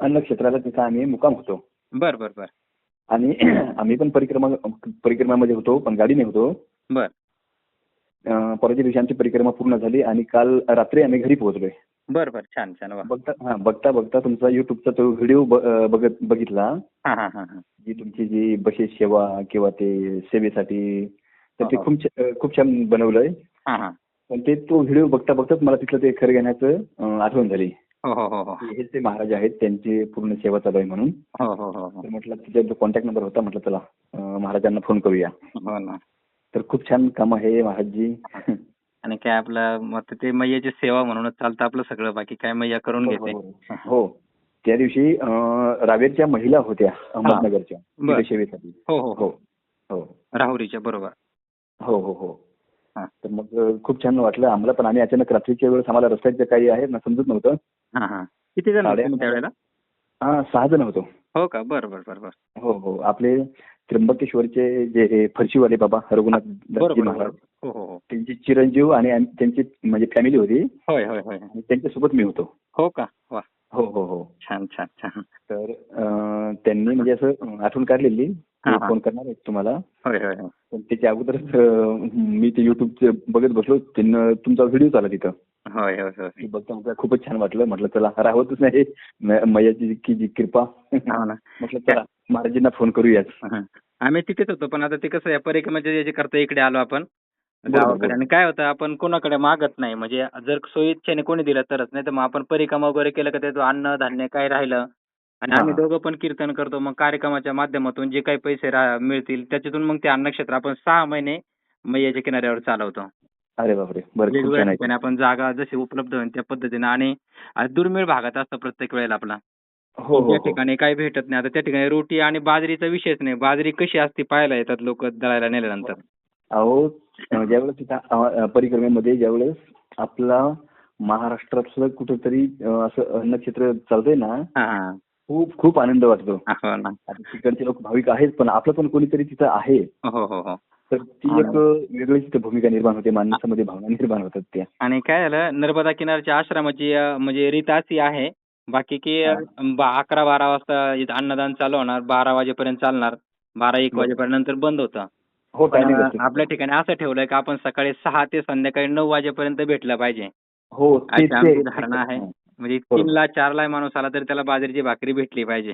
अन्न क्षेत्राला तिथं आम्ही मुकाम होतो. बर बर बर. आणि आम्ही पण परिक्रमा परिक्रमामध्ये होतो पण गाडीने होतो. बर. अं, परवाच्या दिवशी आमची परिक्रमा पूर्ण झाली आणि काल रात्री आम्ही घरी पोहोचलोय. बर बर. छान छान. वा. बघता हा बघता बघता तुमचा युट्यूबचा तो व्हिडिओ बघत बघितला. हा हा हा हा. जी तुमची जी बसेस सेवा किंवा ते सेवेसाठी तर ते. खूप छ- अं, खूप छान बनवलंय. हा हा. पण ते तो व्हिडिओ बघता बघताच मला तिथलं ते खरं घेण्याचं अं, आठवण झाली. हो हो हो हो. ते महाराज आहेत त्यांची पूर्ण सेवा चालू आहे म्हणून. हो हो हो हो. तर म्हटलं जो कॉन्टॅक्ट नंबर होता म्हटलं चला महाराजांना फोन करूया. ना. तर खूप छान काम आहे महाराजजी. आणि काय आपलं मग ते मैयाची सेवा म्हणूनच चालतं आपलं सगळं बाकी काय मैया करून घेते. हो. त्या दिवशी रावेरच्या महिला होत्या अहमदनगरच्या. तिथे सेवेसाठी. हो हो हो. हो राहुरीच्या बरोबर. हो हो हो. हा. तर मग खूप छान वाटलं. आम्हाला पण आम्ही अचानक रात्रीच्या वेळेस आम्हाला रस्त्यात जे काही आहे ना समजत नव्हतं. हा हा. किती जण होते तुम्ही त्यावेळेला? हा सहा जण होतो. हो का? बर बर बर बर. हो हो. आपले त्र्यंबकेश्वरचे जे फरशीवाले बाबा रघुनाथ दासजी बरोबर महाराज. हो हो हो. त्यांची चिरंजीव आणि आम- त्यांची म्हणजे फॅमिली होती. होय होय होय. आणि त्यांच्यासोबत मी होतो. हो का? वा. हो हो हो. छान छान छान. तर अं, त्यांनी म्हणजे असं अं, आठवण काढलेली. हा, हा. फोन करणार आहे तुम्हाला. होय होय होय. पण त्याच्या अगोदरच अं, मी ते युट्यूबचे बघत बसलो. त्यांना तुमचा व्हिडिओ आला तिथं. होय होय होय बघता बघता खूपच छान वाटलं. म्हटलं चला राहतच नाही. मैयाची की जी कृपा. म्हटलं चला महाराजांना फोन करूयाच. आम्ही तिथेच होतो पण आता ते कसं आहे परिक्रमाच्या याचे करता इकडे आलो आपण गावाकडे. आणि काय होतं आपण कोणाकडे मागत नाही. म्हणजे जर सोयीच्छेने कोणी दिलं तरच नाही तर मग आपण परिक्रमा वगैरे केलं का त्याचं अन्न धान्य काय राहिलं? आणि आम्ही. दोघं पण कीर्तन करतो मग कार्यक्रमाच्या माध्यमातून जे काही पैसे मिळतील त्याच्यातून मग ते अन्नक्षेत्र आपण सहा महिने मैयाच्या किनाऱ्यावर चालवतो. अरे बापरे बरं वेगवेगळ्या ठिकाणी आपण जागा जशी उपलब्ध होईल त्या पद्धतीने आणि आणि दुर्मिळ भागात असतं प्रत्येक वेळेला आपला. हो हो त्या हो. ठिकाणी काही भेटत नाही आता त्या ठिकाणी रोटी आणि बाजरीचा विषयच नाही. बाजरी कशी असते पाहायला येतात लोक दळायला नेल्यानंतर. अहो ज्यावेळेस तिथं अं, परिक्रमेमध्ये ज्यावेळेस आपला महाराष्ट्रातलं कुठंतरी अं, असं अन्नक्षेत्र चालतंय ना हा हा. खूप खूप आनंद वाटतो. हो ना. आता तिकडचे लोक भाविक आहेत पण आपलं पण कोणीतरी तिथं आहे. हो हो हो. तर ती. एक वेगळीच भूमिका निर्माण होते माणसामध्ये भावना निर्माण होतात त्या आणि काय झालं नर्मदा किनारच्या आश्रमाची अं, म्हणजे रीत अशी आहे बाकी की. अं, बा- अकरा बारा वाजता इथं अन्नदान चालू होणार बारा वाजेपर्यंत चालणार बारा एक. वाजेपर्यंत नंतर बंद होतं हो पण टायमिंग अं, आपल्या ठिकाणी असं ठेवलंय की आपण सकाळी सहा ते संध्याकाळी नऊ वाजेपर्यंत भेटलं पाहिजे हो ते अशी आमची ते- धारणा आहे म्हणजे बरोबर. तीनला चारला माणूस आला तरी त्याला बाजरीची भाकरी भेटली पाहिजे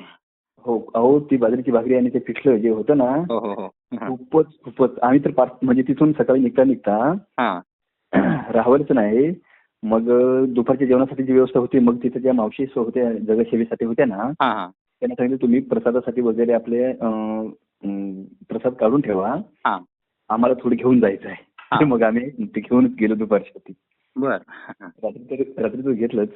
हो अहो ती बाजरीची भाकरी आणि ते पिठलं जे होतं ना हो हो हो. हा. खूपच खूपच. आम्ही तर पाच म्हणजे तिथून सकाळी निघता निघता हा. राहावरच नाही. मग दुपारच्या जेवणासाठी जी व्यवस्था होती मग तिथे ज्या मावशी सो होत्या जगसेवेसाठी होत्या ना हा हा. त्यांना सांगितलं तुम्ही प्रसादासाठी वगैरे आपले अं, अं, प्रसाद काढून ठेवा. हा. आम्हाला थोडं घेऊन जायचं हा. आहे मग आम्ही ते घेऊनच गेलो बर. रात्री तर रात्री तर घेतलंच.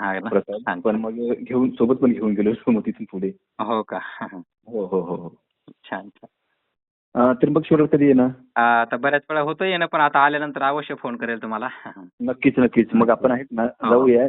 प्रसाद. पण मग घेऊन सोबत पण घेऊन गेलो मग तिथून पुढे. हो का? हो हो हो हो. छान छान. अं, त्र्यंबकेश्वर कधी येणं आता बऱ्याच वेळा होतोय ना पण आता आल्यानंतर अवश्य फोन करेल तुम्हाला. नक्कीच नक्कीच. मग आपण आहेत ना हो. जाऊया.